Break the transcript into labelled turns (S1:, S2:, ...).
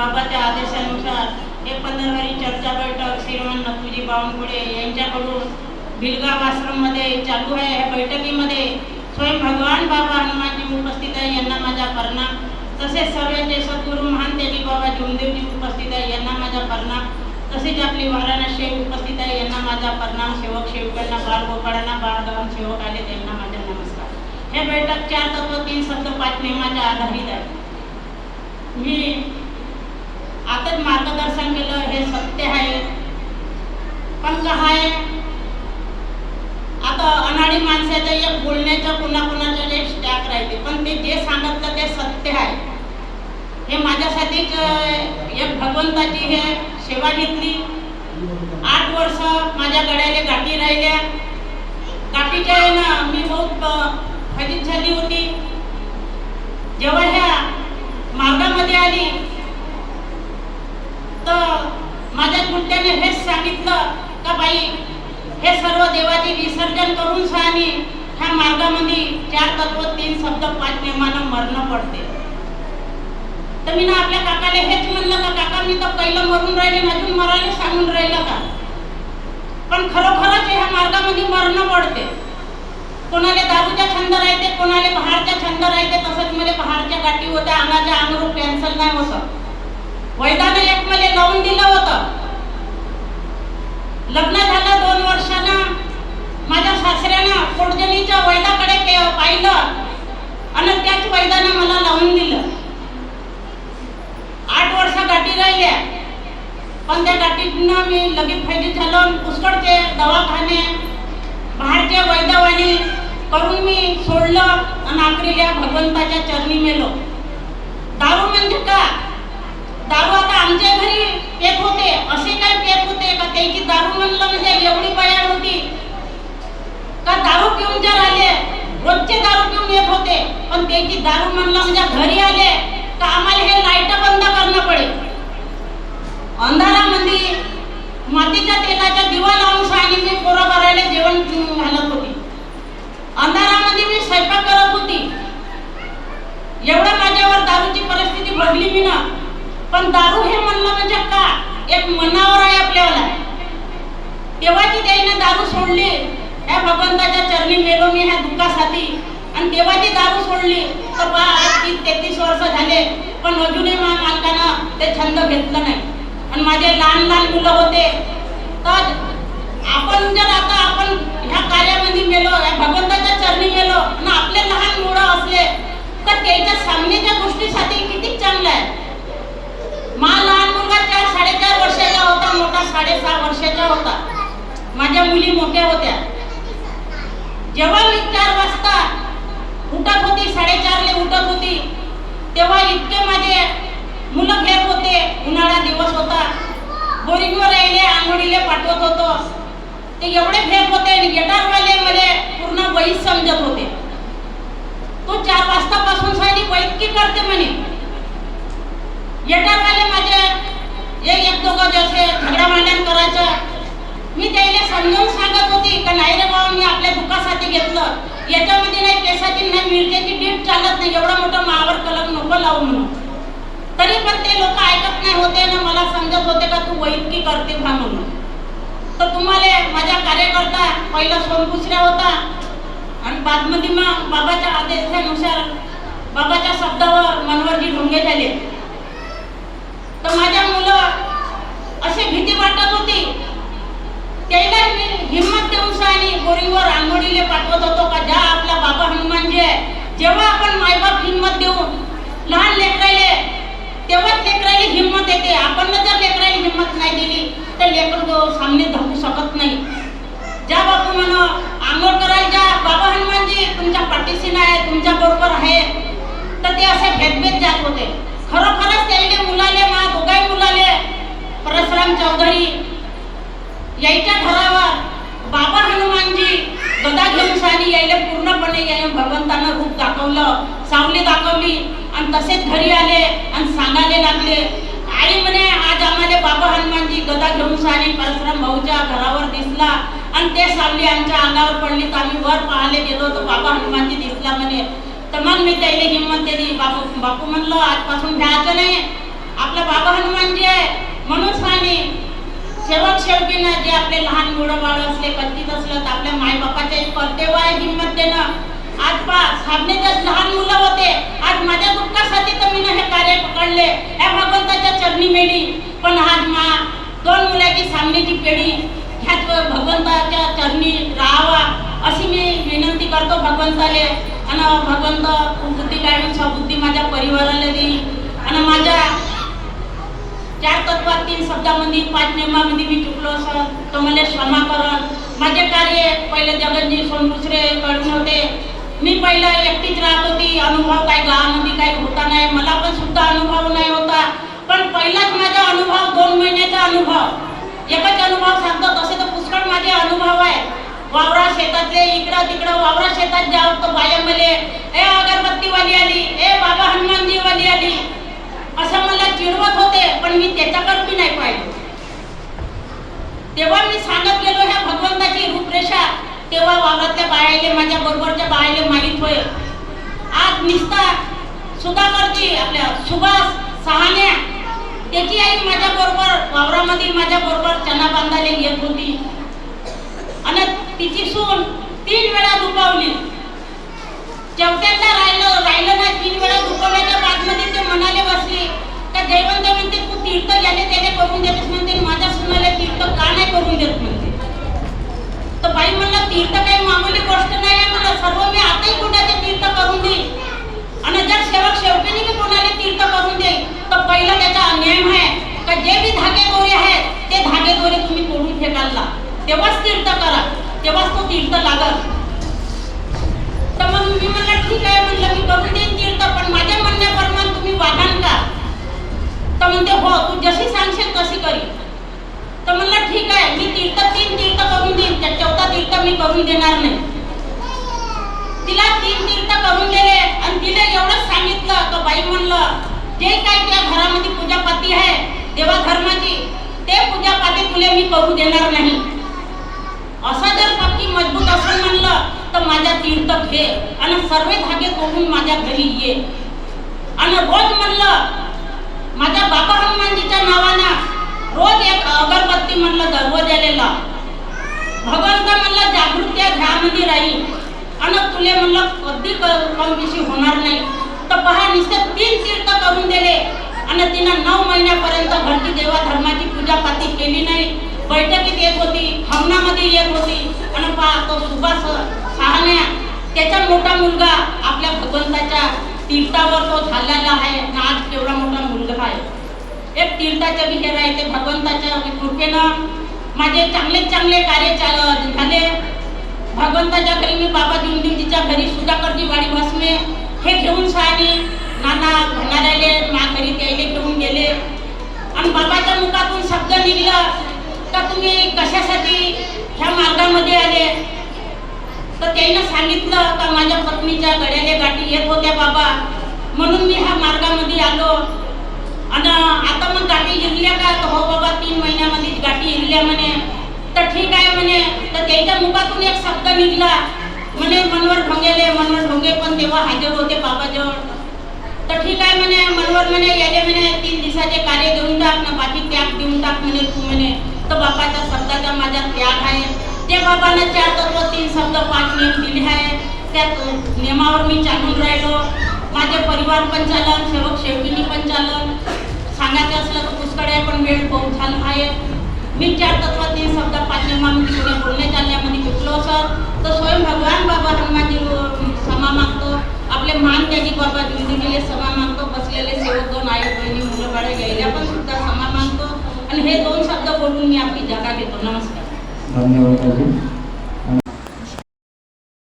S1: बाबाच्या आदेशानुसार हे पंधरवारी चर्चा बैठक श्रीमान नथुजी बावनकुळे यांच्याकडून भिलगाव आश्रममध्ये चालू आहे. या बैठकीमध्ये स्वयं भगवान बाबा हनुमानजी उपस्थित आहे यांना माझा प्रणाम तसेच सर्वांचे सद्गुरू महान तेजी बाबा जुमदेवजी उपस्थित आहे यांना माझा प्रणाम तसेच आपली वाराणसी उपस्थित आहे यांना माझा प्रणाम सेवक सेवकांना बाळ गोपाळांना बाळगाव सेवक आले त्यांना माझा नमस्कार. हे बैठक चार तत्व तीन शब्द पाच नियमाच्या आधारित आहे. मी आताच मार्गदर्शन केलं हे सत्य आहे. पण काय आहे? आता अनाडी माणसाचं एक बोलण्याचं कुणा कुणाचं एक स्टॅक राहते पण ते जे सांगत ते सत्य आहे. हे माझ्यासाठी एक भगवंताची हे सेवा घेतली. आठ वर्ष माझ्या गड्याला गाठी राहिल्या. गाठीच्या ना मी बहुत अं, फजित झाली होती. जेव्हा ह्या मार्गामध्ये आली तर माझ्या गुंट्याने हेच सांगितलं का बाई हे सर्व देवाचे विसर्जन करून सहानी ह्या मार्गामध्ये चार तत्व तीन शब्द पाच नियमानं मरण पडते. तर मी ना आपल्या काकाला हेच म्हणलं का काका मी तर पहिलं मरून राहिले अजून मरायला सांगून राहिलं का? पण खरोखरच ह्या मार्गामध्ये मरण पडते. कोणाला दारूचा छंद राहते कोणाला पहाडचा छंद राहते तसंच मला पहाडच्या गाठी होत्या अंगाच्या अंगरूप कॅन्सल नाही होतं. वैदानं एक मला लावून दिलं होतं. लग्न झालं दोन वर्षानं. माझ्या सासऱ्यानं पोटजनीच्या वैदाकडे के- पाहिलं आणि त्याच वैदानं मला लावून दिलं. आठ वर्ष गाठी राहिल्या. पण त्या गाठीनं मी लगेच फायदे झालो पुष्कळचे दवाखाने बाहेरचे वैद्यवाणी करून मी सोडलं आणि आखरील्या भगवंताच्या चरणी मेलो दारू म्हणजे का दारू आता आमच्या घरी पेत होते असे काय पेत होते का त्याची दारू म्हणलं म्हणजे एवढी बयाड होती का दारू पिऊन जर आले रोजचे दारू पिऊन येत होते पण त्याची दारू म्हणलं म्हणजे घरी आले तर आम्हाला हे लाइट बंद करणं पडेल. अंधारामध्ये मातीच्या तेलाच्या दिवा लावून आणि मी पोरं करायला जेवण घालत होती. अंधारामध्ये मी स्वयंपाक करत होती. एवढं माझ्यावर दारूची परिस्थिती बघली मी ना. पण दारू हे म्हणलं म्हणजे का? एक मनावर आहे आपल्याला. तेव्हाची त्याने दारू सोडली. ह्या भगवंताच्या चरणी मेलो मी ह्या दुःखासाठी. आणि देवाची दारू सोडली तर बा आज तीस तेहतीस वर्ष झाले पण अजूनही माझ्या मालकानं ते छंद घेतलं नाही. आणि माझे लहान लहान मुलं होते. तर आपण जर आता आपण ह्या कार्यामध्ये मेलो या भगवंताच्या चरणी मेलो आणि आपले लहान मुलं असले तर त्याच्या सामनेच्या गोष्टीसाठी किती चांगलं आहे. मा लहान मुलगा चार साडेचार वर्षाचा होता मोठा साडेसहा वर्षाचा होता. माझ्या मुली मोठ्या होत्या. जेव्हा मी चार वाजता उठत होती साडेचारले उठत होती तेव्हा इतके माझे मुलं घेत होते. उन्हाळा दिवस होता. बोरिंगवर यायले आंघोळीले पाठवत होतो. ते एवढे फेर होते आणि गेटारवाले मध्ये पूर्ण वही समजत होते. तो चार वाजतापासून साडी वैतकी करते म्हणे. गेटारवाले माझे एक एक दोघं जसे झगडा मांडण करायचं. मी त्याला समजावून सांगत होती का नाही रे बाबा मी आपल्या दुखासाठी घेतलं. याच्यामध्ये नाही केसाची नाही मिरच्याची डीट चालत नाही. एवढा मोठा मावर कलम नको लावू म्हणून. तरी पण ते लोक ऐकत नाही होते ना मला समजत होते का तू वैद्यकी करते का म्हणून. तर तुम्हाला माझ्या कार्यकर्ता पहिला सोनपुसऱ्या होता आणि बादमध्ये मग बाबाच्या आदेशानुसार बाबाच्या शब्दावर मनवरजी ढोंगे झाले. तर माझ्या मुलं अशी भीती वाटत होती. त्याला मी हिंमत देऊन आणि बोरिंगवर आंघोळीला पाठवत होतो का ज्या आपला बाबा हनुमानजी आहे जेव्हा आपण मायबाप हिंमत देऊन लहान लेकरायले तेव्हाच लेकरायला हिंमत येते आपण जर लेकरायला हिंमत नाही दिली तर सामने धकू शकत नाही. ज्या बापू म्हण आंघोळ करायला बाबा हनुमानजी तुमच्या पाठीशी नाही तुमच्या बरोबर आहे. ती गदा घेऊन शाने परश्रम भाऊच्या घरावर दिसला. आणि ते सावली आमच्या अंगावर पडली तर आम्ही वर पाहायला गेलो तर बाबा हनुमानजी दिसला म्हणे. तर मग मी त्याला हिंमत दिली. बापू बापू म्हणलो आजपासून घ्यायचं नाही. आपला बाबा हनुमानजी आहे. म्हणून शेवट सेवक ना जे आपले लहान मुलं बाळ असले कच्चित असलं तर आपल्या मायबापाचे कर्तव्य आहे हिंमत देणं. आज पा साबने जे लहान मुलं होते. आज माझ्या दुःखासाठी तर मी हे कार्य पकडले. या भगवंताच्या चरणी मेली. पण आज मा दोन मुलाची सामनेची पिढी ह्याच भगवंताच्या चरणी राहावा अशी मी विनंती करतो भगवंताले. आणि भगवंत बुद्धी काढून सबुद्धी माझ्या परिवाराला देईल आणि माझ्या चार तत्वात तीन शब्दामध्ये पाच नियमामध्ये मी चुकलो असं तर मला क्षमा करण माझे कार्य पहिले जगनजी सोनदुसरे कडून होते. मी पहिलं एकटीच राहत होती. अनुभव काही गावामध्ये काही होता नाही. मला पण सुद्धा अनुभव नाही होता पण पहिलाच माझा अनुभव दोन महिन्याचा अनुभव. एकच अनुभव सांगतो तसे तर पुष्कळ माझे अनुभव आहे. वावरा शेतातले इकडं तिकडं वावरा शेतात जाव तर बाया मले ए अगरबत्तीवाली आली ए बाबा हनुमानजीवाली आली. असं मला चिडवत होते पण मी त्याच्याकडे बी नाही पाहिजे तेव्हा मी सांगत गेलो ह्या भगवंताची रूपरेषा तेव्हा वावरातल्या बायाले माझ्या बरोबरच्या बायाले माहीत होय आज निस्ता सुधाकरची आपल्या सुभाष सहाण्या. त्याची आई माझ्या बरोबर वावरामध्ये माझ्या बरोबर चना बांधायला येत होती. आणि तिची सून तीन वेळा दुपावली चौथ्यांदा राहिलं राहिलं नाही तीन वेळा दुखवण्याच्या बादमध्ये ते म्हणाले बसले का जयवंत म्हणते तू तीर्थ याने त्याने करून देतेस म्हणते माझ्या सुनाला तीर्थ का नाही करून देत म्हणते. तर बाई म्हणलं तीर्थ काही मामूली गोष्ट नाही आहे म्हणलं सर्व मी आताही कुणाचे तीर्थ करून देईल आणि जर सेवक शेवटीने मी कोणाला तीर्थ करून देईल पहिला त्याचा नियम आहे. का जे बी धागे दोरे आहेत ते धागे दोरे तुम्ही तोडून फेकायला. तेव्हाच तीर्थ करा. तेव्हाच तो तीर्थ लागल. तर मग मी म्हणलं ठीक आहे म्हणलं मी करून देईन तीर्थ पण माझ्या म्हणण्याप्रमाणे तुम्ही वागाल का? तर म्हणते हो तू जशी सांगशील तशी करी तर म्हणलं ठीक आहे मी तीर्थ तीन तीर्थ करून देईन. त्या चौथा तीर्थ मी करून देणार नाही. तिला तीन तीर्थ करून दिले आणि तिने एवढंच सांगितलं तर बाई म्हणलं जे काय त्या पूजापाती आहे देवा धर्माची ते पूजापाती तुला मी करू देणार नाही. असं जर पक्की मजबूत असं म्हणलं तर माझ्या तीर्थ घे आणि सर्व धागे तोडून माझ्या घरी ये. आणि रोज म्हणलं माझ्या बाबा हनुमानजीच्या नावानं रोज एक अगरबत्ती म्हणलं दरवाजाला लाव भगवंत म्हणलं जागृत्या ध्यामध्ये राहील आणि तुले म्हणलं कधी क- होणार नाही. तर पहा निश्चित तीन तीर्थ करून दिले. आणि तिनं नऊ महिन्यापर्यंत घरची देवा धर्माची पूजापाती केली नाही बैठकीत येत होती हवनामध्ये येत होती आणि पहा तो सुभाष सहाण्या त्याचा मोठा मुलगा आपल्या भगवंताच्या तीर्थावर तो झालेला आहे आज केवढा मोठा मुलगा आहे एक तीर्थाच्या विचार आहे ते भगवंताच्या कृपेनं माझे चांगले चांगले कार्य चाल झाले भगवंताच्या घरी मी बाबा दिवजीच्या घरी सुधाकरची वाडी भस्मे हे घेऊन सानी नाना भंडाऱ्याले मा घरी त्याले घेऊन गेले आणि बाबाच्या मुखातून शब्द निघला तर तुम्ही कशासाठी ह्या मार्गामध्ये आले? तर त्यानं सांगितलं का माझ्या पत्नीच्या गड्याने गाठी येत होत्या बाबा. म्हणून मी ह्या मार्गामध्ये आलो. आणि आता मग गाठी हिरल्या का? तर हो बाबा तीन महिन्यामध्ये गाठी हिरल्या म्हणे. तर ठीक आहे म्हणे. तर त्याच्या मुखातून एक शब्द निघला. म्हणे मनवर ढोंगेले मनवर ढोंगे पण तेव्हा हजर होते बाबाजवळ. तर ठीक आहे म्हणे मनवर म्हणे याले म्हणे तीन दिवसाचे कार्य देऊन टाक ना बाकी त्याग देऊन टाक म्हणे तू म्हणे. तर बापाच्या शब्दाचा माझा त्याग आहे. ते बाबानं चार तत्व तीन शब्द पाच नियम दिले आहे. त्या नियमावर मी चालून राहिलो. माझे परिवार पण चालन सेवक शेवटीनी पण चालन. सांगायचं असलं तर पुष्कळ आहे पण वेळ बहुत झाला आहे. मी चार तत्व तीन शब्द पाच नियमामध्ये कोणी बोलणे चालण्यामध्ये चुकलो असत तर स्वयं भगवान बाबा हनुमानजी क्षमा मागतो आपले मान त्याची बाबा दिंडीले क्षमा मागतो बसलेले सेवक दोन आई बहिणी मुलं बाळे गेल्या पण सुद्धा क्षमा